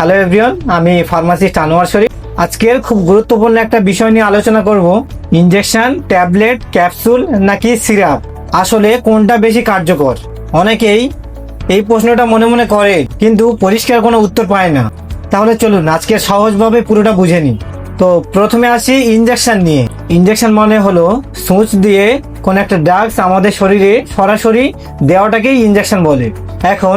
Hello everyone, আমি pharmacist Anwar Sharif. আজকের খুব গুরুত্বপূর্ণ একটা বিষয় নিয়ে আলোচনা করব, ইনজেকশন, ট্যাবলেট, ক্যাপসুল নাকি সিরাপ? আসলে কোনটা বেশি কার্যকর? অনেকেই এই প্রশ্নটা মনে মনে করে, কিন্তু পরিষ্কার কোনো উত্তর পায় না। তাহলে চলুন, আজকে সহজভাবে পুরোটা বুঝে নিই। তো প্রথমে আসি ইনজেকশন নিয়ে। ইনজেকশন মানে হলো, সূচ দিয়ে কোন একটা ড্রাগস আমাদের শরীরে সরাসরি দেওয়াটাকেই ইনজেকশন বলে। এখন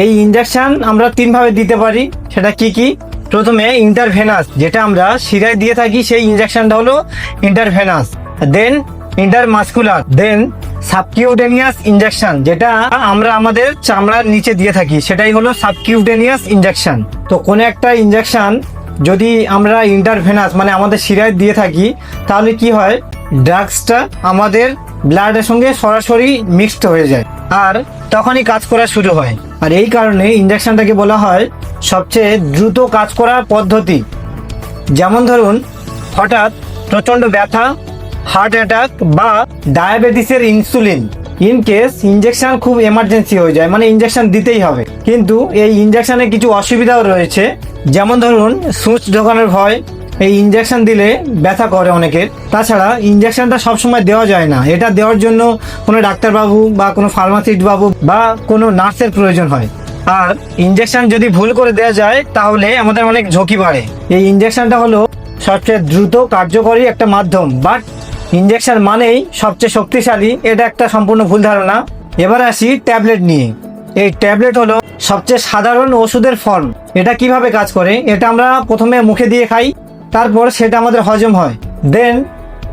এই ইনজেকশন আমরা তিনভাবে দিতে পারি। সেটা কি কি? প্রথমে ইন্টারভেনাস যেটা আমরা শিরায় দিয়ে থাকি, সেই ইনজেকশনটা হলো intravenous then intramuscular then subcutaneous injection যেটা আমরা আমাদের চামড়ার নিচে দিয়ে থাকি। সেটাই হলো সাবকিউটেনিয়াস ইনজেকশন তো কোনো একটা ইনজেকশন যদি আমরা ইন্টারভেনাস মানে আমাদের শিরায় দিয়ে থাকি, তাহলে কি হয়? ড্রাগসটা আমাদের ব্লাডের সঙ্গে সরাসরি মিক্সড হয়ে যায়। আর তখনই কাজ করা শুরু হয়। আর এই কারণে ইনজেকশনটাকে বলা হয় সবচেয়ে দ্রুত কাজ করার পদ্ধতি। যেমন ধরুন, হঠাৎ প্রচণ্ড ব্যথা হার্ট অ্যাটাক বা ডায়াবেটিসের ইনসুলিন ইন কেস ইনজেকশন খুব এমার্জেন্সি হয়ে যায় মানে ইনজেকশন দিতেই হবে। কিন্তু এই ইনজেকশনে কিছু অসুবিধাও রয়েছে। যেমন ধরুন, সুচ ঢোকানোর ভয় এই ইনজেকশন দিলে ব্যথা করে অনেকের। তাছাড়া ইনজেকশনটা সবসময় দেওয়া যায় না। এটা দেওয়ার জন্য কোনো ডাক্তারবাবু বা কোনো ফার্মাসিস্ট বাবু বা কোনো নার্সের প্রয়োজন হয়। আর ইনজেকশন যদি ভুল করে দেওয়া যায়, তাহলে আমাদের অনেক ঝুঁকি বাড়ে। এই ইনজেকশনটা হলো সবচেয়ে দ্রুত কার্যকরী একটা মাধ্যম। বাট ইনজেকশন মানেই সবচেয়ে শক্তিশালী। এটা একটা সম্পূর্ণ ভুল ধারণা। এবার আসি ট্যাবলেট নিয়ে। এই ট্যাবলেট হলো সবচেয়ে সাধারণ ওষুধের ফর্ম। এটা কীভাবে কাজ করে, এটা আমরা প্রথমে মুখে দিয়ে খাই। তারপর সেটা আমাদের হজম হয়। দেন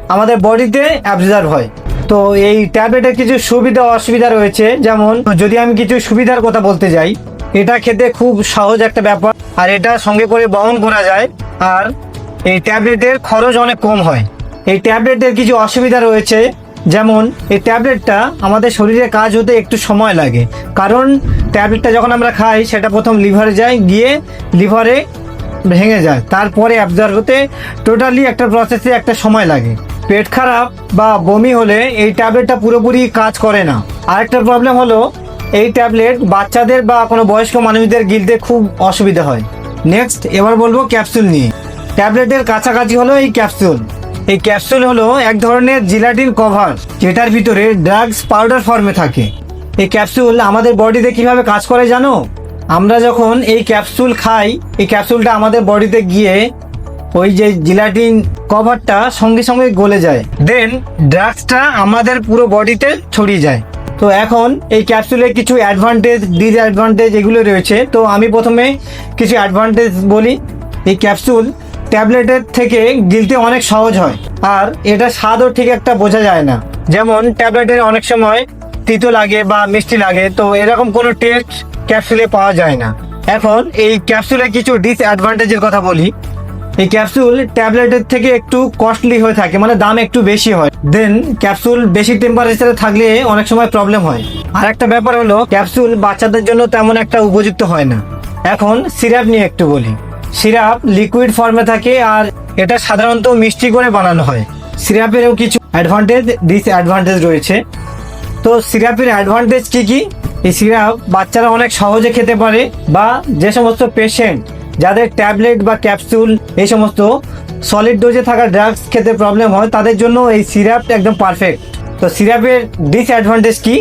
আমাদের বডিতে অ্যাবজর্ভ হয়। তো এই ট্যাবলেটের কিছু সুবিধা অসুবিধা রয়েছে। যেমন যদি আমি কিছু সুবিধার কথা বলতে যাই, এটা খেতে খুব সহজ একটা ব্যাপার। আর এটা সঙ্গে করে বহন করা যায়। আর এই ট্যাবলেটের খরচ অনেক কম হয়। এই ট্যাবলেটের কিছু অসুবিধা রয়েছে। যেমন এই ট্যাবলেটটা আমাদের শরীরে কাজ হতে একটু সময় লাগে। কারণ ট্যাবলেটটা যখন আমরা খাই, সেটা প্রথম লিভারে যায়। গিয়ে লিভারে ভেঙে যায়। তারপরে অ্যাবজর্ব হতে টোটালি একটা প্রসেসে একটা সময় লাগে। পেট খারাপ বা বমি হলে এই ট্যাবলেটটা পুরোপুরি কাজ করে না। আরেকটা প্রবলেম হলো, এই ট্যাবলেট বাচ্চাদের বা কোনো বয়স্ক মানুষদের গিলতে খুব অসুবিধা হয়। নেক্সট এবার বলব ক্যাপসুল নিয়ে। ট্যাবলেটের কাছাকাছি হলো এই ক্যাপসুল এই ক্যাপসুল হলো এক ধরনের জিলাটিন কভার যেটার ভিতরে ড্রাগস পাউডার ফর্মে থাকে। এই ক্যাপসুল আমাদের বডিতে কীভাবে কাজ করে জানো? আমরা যখন এই ক্যাপসুল খাই, এই ক্যাপসুলটা আমাদের বডিতে গিয়ে ওই যে জিলাটিন কভারটা সঙ্গে সঙ্গে গলে যায়। দেন ড্রাগসটা আমাদের পুরো বডিতে ছড়িয়ে যায়। তো এখন এই ক্যাপসুলে কিছু অ্যাডভান্টেজ ডিসঅ্যাডভান্টেজ এগুলো রয়েছে। তো আমি প্রথমে কিছু অ্যাডভান্টেজ বলি। এই ক্যাপসুল ট্যাবলেটের থেকে গিলতে অনেক সহজ হয়। আর এটা স্বাদও ঠিক একটা বোঝা যায় না। যেমন ট্যাবলেটের অনেক সময় তিতো লাগে বা মিষ্টি লাগে। তো এরকম কোনো টেস্ট ক্যাপসুলে পাওয়া যায় না। এখন এই ক্যাপসুলের কিছু ডিসঅ্যাডভান্টেজের কথা বলি। এই ক্যাপসুল ট্যাবলেটের থেকে একটু কস্টলি হয়ে থাকে মানে দাম একটু বেশি হয়। দেন ক্যাপসুল বেশি টেম্পারেচারে থাকলে অনেক সময় প্রবলেম হয়। আর একটা ব্যাপার হলো ক্যাপসুল বাচ্চাদের জন্য তেমন একটা উপযুক্ত হয় না। এখন সিরাপ নিয়ে একটু বলি। সিরাপ লিকুইড ফর্মে থাকে আর এটা সাধারণত মিষ্টি করে বানানো হয়। সিরাপেরও কিছু অ্যাডভান্টেজ ডিসঅ্যাডভান্টেজ রয়েছে। তো সিরাপের অ্যাডভান্টেজ কি কি? এই সিরাপ বাচ্চারা অনেক সহজে খেতে পারে বা যে সমস্ত পেশেন্ট যাদের ট্যাবলেট বা ক্যাপসুল এই সমস্ত সলিড ডোজে থাকা ড্রাগস খেতে প্রবলেম হয়, তাদের জন্য এই সিরাপ একদম পারফেক্ট তো সিরাপের ডিসঅ্যাডভান্টেজ কি?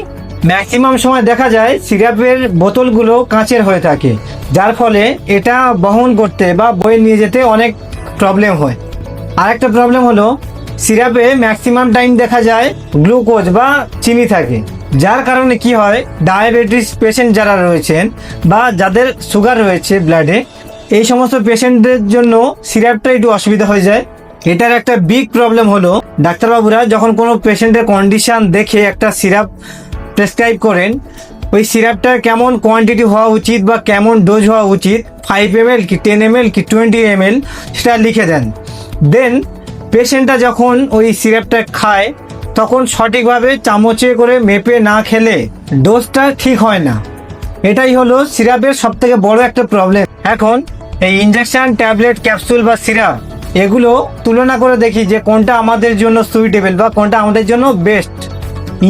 ম্যাক্সিমাম সময় দেখা যায় সিরাপের বোতলগুলো কাঁচের হয়ে থাকে, যার ফলে এটা বহন করতে বা বয়ে নিয়ে যেতে অনেক প্রবলেম হয়। আরেকটা প্রবলেম হলো সিরাপে ম্যাক্সিমাম টাইম দেখা যায় গ্লুকোজ বা চিনি থাকে। যার কারণে কি হয় ডায়াবেটিস পেশেন্ট যারা রয়েছেন বা যাদের সুগার রয়েছে ব্লাডে এই সমস্ত পেশেন্টদের জন্য সিরাপটা একটু অসুবিধা হয়ে যায়। এটার একটা বিগ প্রবলেম হলো, ডাক্তারবাবুরা যখন কোনো পেশেন্টের কন্ডিশান দেখে একটা সিরাপ প্রেসক্রাইব করেন, ওই সিরাপটা কেমন কোয়ান্টিটি হওয়া উচিত বা কেমন ডোজ হওয়া উচিত ফাইভ এম কি টেন এম কি টোয়েন্টি এম সেটা লিখে দেন। দেন পেশেন্টটা যখন ওই সিরাপটা খায় তখন সঠিকভাবে চামচে করে মেপে না খেলে ডোজটা ঠিক হয় না। এটাই হলো সিরাপের সব থেকে বড় একটা প্রবলেম এখন এই ইনজেকশন ট্যাবলেট ক্যাপসুল বা সিরাপ, এগুলো তুলনা করে দেখি যে কোনটা আমাদের জন্য সুইটেবল বা কোনটা আমাদের জন্য বেস্ট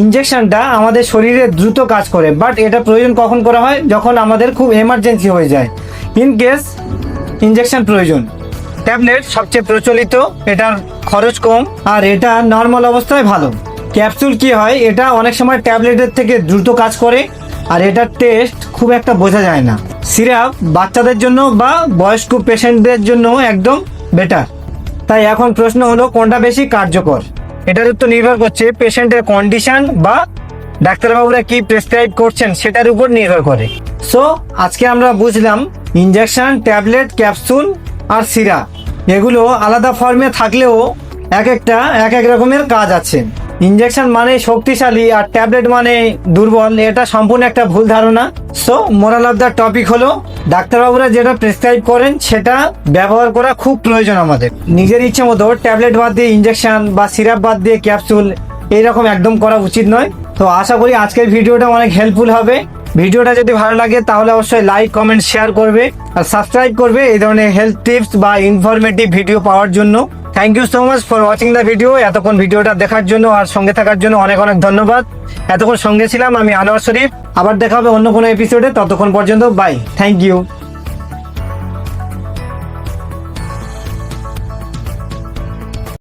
ইনজেকশনটা আমাদের শরীরে দ্রুত কাজ করে বাট এটা প্রয়োজন কখন করা হয়? যখন আমাদের খুব এমার্জেন্সি হয়ে যায়। ইন কেস ইনজেকশন প্রয়োজন। ট্যাবলেট সবচেয়ে প্রচলিত, এটার খরচ কম, আর এটা নর্মাল অবস্থায় ভালো। ক্যাপসুল কি হয়, এটা অনেক সময় ট্যাবলেটের থেকে দ্রুত কাজ করে, আর এটার টেস্ট খুব একটা বোঝা যায় না। সিরাপ বাচ্চাদের জন্য বা বয়স্ক পেশেন্টদের জন্য একদম বেটার তাই এখন প্রশ্ন হলো, কোনটা বেশি কার্যকর? এটার উত্তর নির্ভর করছে পেশেন্টের কন্ডিশন বা ডাক্তারবাবুরা কি প্রেসক্রাইব করছেন, সেটার উপর নির্ভর করে। সো আজকে আমরা বুঝলাম ইনজেকশন ট্যাবলেট ক্যাপসুল আর সিরাপ। এগুলো আলাদা ফর্মে থাকলেও এক একটা, এক এক রকমের কাজ আছে। ইনজেকশন মানে শক্তিশালী আর ট্যাবলেট মানে দুর্বল, এটা সম্পূর্ণ একটা ভুল ধারণা। So moral of the topic হলো, ডাক্তারবাবুরা যেটা প্রেসক্রাইব করেন, সেটা ব্যবহার করা খুব প্রয়োজন আমাদের। নিজের ইচ্ছে মতো ট্যাবলেট বাদ দিয়ে ইনজেকশন বা সিরাপ বাদ দিয়ে ক্যাপসুল এইরকম একদম করা উচিত নয়। তো আশা করি আজকের ভিডিওটা অনেক হেল্পফুল হবে। ভিডিওটা যদি ভালো লাগে, তাহলে অবশ্যই লাইক কমেন্ট শেয়ার করবে আর সাবস্ক্রাইব করবে এই ধরনের হেলথ টিপস বা ইনফরমেটিভ ভিডিও পাওয়ার জন্য। Thank you so much for watching the video এতক্ষণ ভিডিওটা দেখার জন্য আর সঙ্গে থাকার জন্য অনেক অনেক ধন্যবাদ। এতক্ষণ সঙ্গে ছিলাম আমি আনোয়ার শরীফ। আবার দেখা হবে অন্য কোনো এপিসোডে ততক্ষণ পর্যন্ত বাই থ্যাংক ইউ